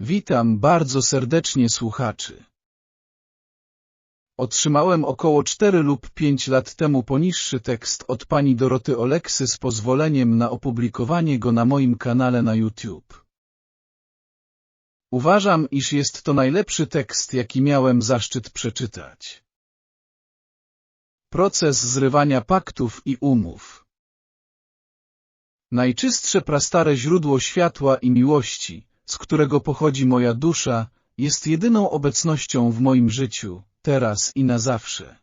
Witam bardzo serdecznie słuchaczy. Otrzymałem około 4 lub 5 lat temu poniższy tekst od pani Doroty Oleksy z pozwoleniem na opublikowanie go na moim kanale na YouTube. Uważam, iż jest to najlepszy tekst, jaki miałem zaszczyt przeczytać. Proces zrywania paktów i umów Najczystsze prastare źródło światła i miłości, z którego pochodzi moja dusza, jest jedyną obecnością w moim życiu, teraz i na zawsze.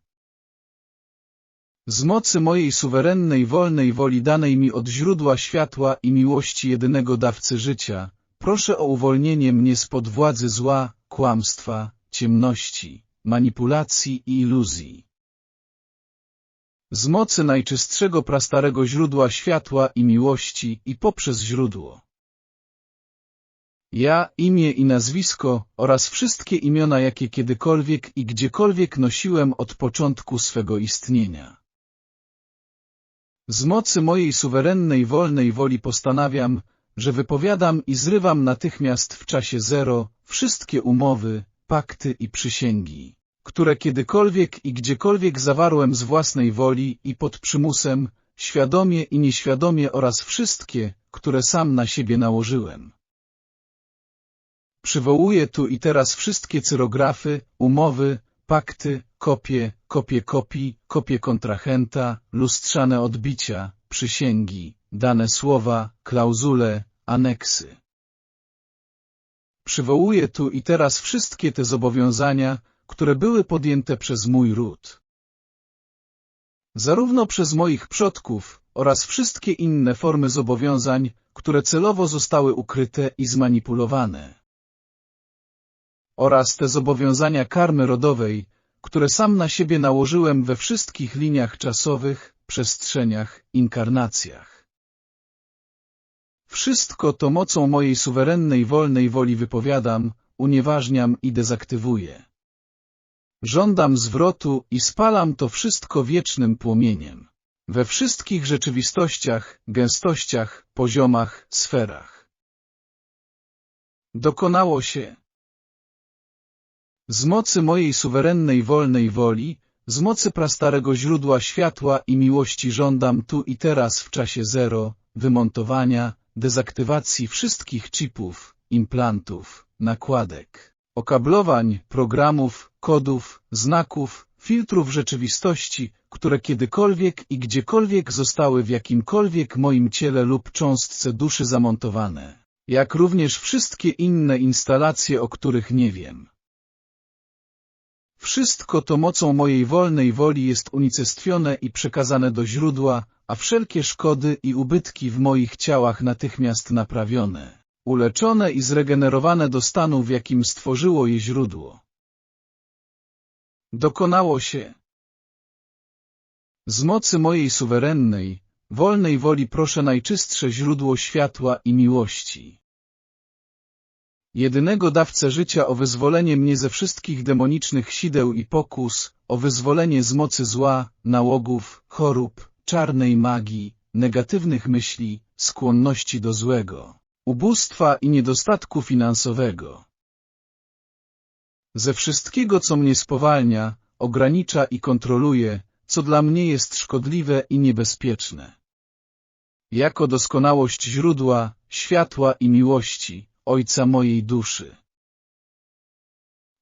Z mocy mojej suwerennej, wolnej woli danej mi od źródła światła i miłości jedynego dawcy życia, proszę o uwolnienie mnie spod władzy zła, kłamstwa, ciemności, manipulacji i iluzji. Z mocy najczystszego prastarego źródła światła i miłości i poprzez źródło. Ja, imię i nazwisko oraz wszystkie imiona, jakie kiedykolwiek i gdziekolwiek nosiłem od początku swego istnienia. Z mocy mojej suwerennej, wolnej woli postanawiam, że wypowiadam i zrywam natychmiast w czasie zero wszystkie umowy, pakty i przysięgi, które kiedykolwiek i gdziekolwiek zawarłem z własnej woli i pod przymusem, świadomie i nieświadomie oraz wszystkie, które sam na siebie nałożyłem. Przywołuję tu i teraz wszystkie cyrografy, umowy, pakty, kopie, kopie kopii, kopie kontrahenta, lustrzane odbicia, przysięgi, dane słowa, klauzule, aneksy. Przywołuję tu i teraz wszystkie te zobowiązania, które były podjęte przez mój ród. Zarówno przez moich przodków oraz wszystkie inne formy zobowiązań, które celowo zostały ukryte i zmanipulowane oraz te zobowiązania karmy rodowej, które sam na siebie nałożyłem we wszystkich liniach czasowych, przestrzeniach, inkarnacjach. Wszystko to mocą mojej suwerennej, wolnej woli wypowiadam, unieważniam i dezaktywuję. Żądam zwrotu i spalam to wszystko wiecznym płomieniem. We wszystkich rzeczywistościach, gęstościach, poziomach, sferach. Dokonało się, z mocy mojej suwerennej wolnej woli, z mocy prastarego źródła światła i miłości żądam tu i teraz w czasie zero, wymontowania, dezaktywacji wszystkich chipów, implantów, nakładek, okablowań, programów, kodów, znaków, filtrów rzeczywistości, które kiedykolwiek i gdziekolwiek zostały w jakimkolwiek moim ciele lub cząstce duszy zamontowane, jak również wszystkie inne instalacje, o których nie wiem. Wszystko to mocą mojej wolnej woli jest unicestwione i przekazane do źródła, a wszelkie szkody i ubytki w moich ciałach natychmiast naprawione, uleczone i zregenerowane do stanu, w jakim stworzyło je źródło. Dokonało się. Z mocy mojej suwerennej, wolnej woli proszę najczystsze źródło światła i miłości jedynego dawcę życia o wyzwolenie mnie ze wszystkich demonicznych sideł i pokus, o wyzwolenie z mocy zła, nałogów, chorób, czarnej magii, negatywnych myśli, skłonności do złego, ubóstwa i niedostatku finansowego. Ze wszystkiego, co mnie spowalnia, ogranicza i kontroluje, co dla mnie jest szkodliwe i niebezpieczne. Jako doskonałość źródła, światła i miłości, Ojca mojej duszy.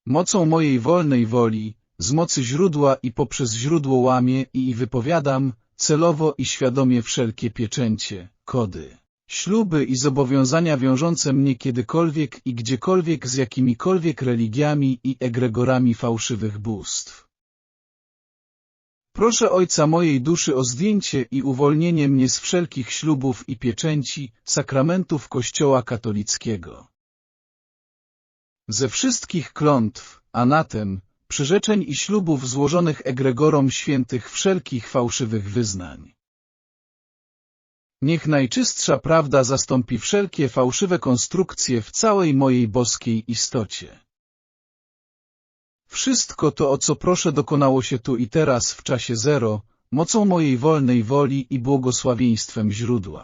Mocą mojej wolnej woli, z mocy źródła i poprzez źródło łamię i wypowiadam, celowo i świadomie wszelkie pieczęcie, kody, śluby i zobowiązania wiążące mnie kiedykolwiek i gdziekolwiek z jakimikolwiek religiami i egregorami fałszywych bóstw. Proszę Ojca mojej duszy o zdjęcie i uwolnienie mnie z wszelkich ślubów i pieczęci, sakramentów Kościoła katolickiego. Ze wszystkich klątw, anatem, przyrzeczeń i ślubów złożonych egregorom świętych wszelkich fałszywych wyznań. Niech najczystsza prawda zastąpi wszelkie fałszywe konstrukcje w całej mojej boskiej istocie. Wszystko to, o co proszę, dokonało się tu i teraz w czasie zero, mocą mojej wolnej woli i błogosławieństwem źródła.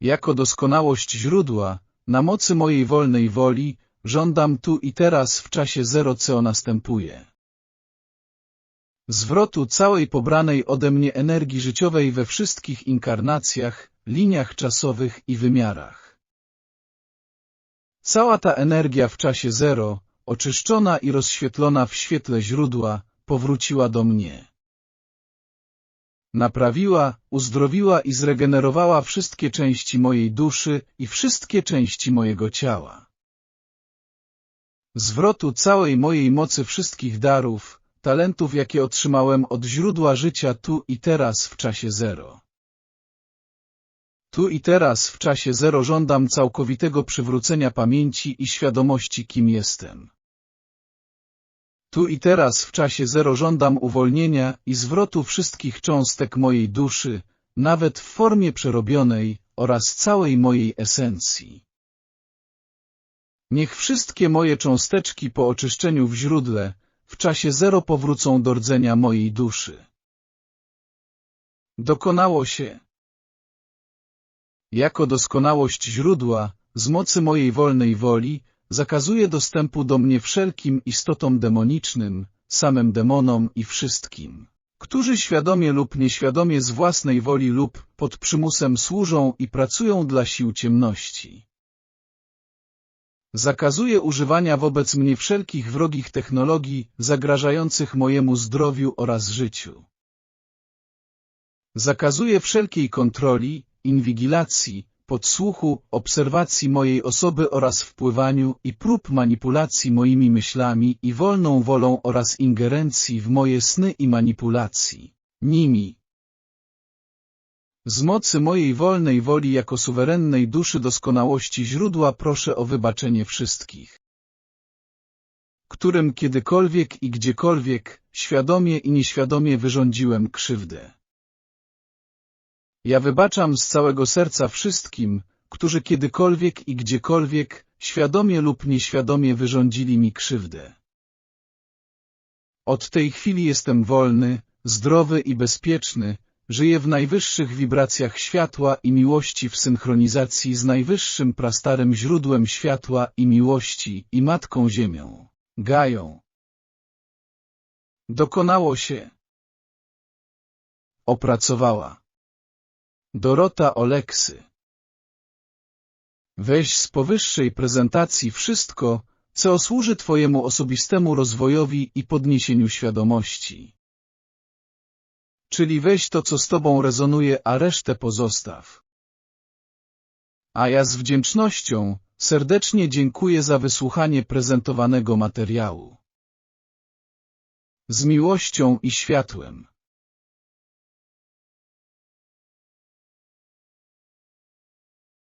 Jako doskonałość źródła, na mocy mojej wolnej woli, żądam tu i teraz w czasie zero co następuje. Zwrotu całej pobranej ode mnie energii życiowej we wszystkich inkarnacjach, liniach czasowych i wymiarach. Cała ta energia w czasie zero, oczyszczona i rozświetlona w świetle źródła, powróciła do mnie. Naprawiła, uzdrowiła i zregenerowała wszystkie części mojej duszy i wszystkie części mojego ciała. Zwrotu całej mojej mocy wszystkich darów, talentów, jakie otrzymałem od źródła życia tu i teraz w czasie zero. Tu i teraz w czasie zero żądam całkowitego przywrócenia pamięci i świadomości, kim jestem. Tu i teraz w czasie zero żądam uwolnienia i zwrotu wszystkich cząstek mojej duszy, nawet w formie przerobionej oraz całej mojej esencji. Niech wszystkie moje cząsteczki po oczyszczeniu w źródle w czasie zero powrócą do rdzenia mojej duszy. Dokonało się. Jako doskonałość źródła, z mocy mojej wolnej woli, zakazuje dostępu do mnie wszelkim istotom demonicznym, samym demonom i wszystkim, którzy świadomie lub nieświadomie z własnej woli lub pod przymusem służą i pracują dla sił ciemności. Zakazuje używania wobec mnie wszelkich wrogich technologii zagrażających mojemu zdrowiu oraz życiu. Zakazuje wszelkiej kontroli, inwigilacji, podsłuchu, obserwacji mojej osoby oraz wpływaniu i prób manipulacji moimi myślami i wolną wolą oraz ingerencji w moje sny i manipulacji nimi. Z mocy mojej wolnej woli jako suwerennej duszy doskonałości źródła proszę o wybaczenie wszystkich, którym kiedykolwiek i gdziekolwiek, świadomie i nieświadomie wyrządziłem krzywdę. Ja wybaczam z całego serca wszystkim, którzy kiedykolwiek i gdziekolwiek, świadomie lub nieświadomie wyrządzili mi krzywdę. Od tej chwili jestem wolny, zdrowy i bezpieczny, żyję w najwyższych wibracjach światła i miłości w synchronizacji z najwyższym prastarym źródłem światła i miłości i Matką Ziemią, Gają. Dokonało się. Opracowała. Dorota Oleksy Weź z powyższej prezentacji wszystko, co służy Twojemu osobistemu rozwojowi i podniesieniu świadomości. Czyli weź to, co z Tobą rezonuje, a resztę pozostaw. A ja z wdzięcznością serdecznie dziękuję za wysłuchanie prezentowanego materiału. Z miłością i światłem.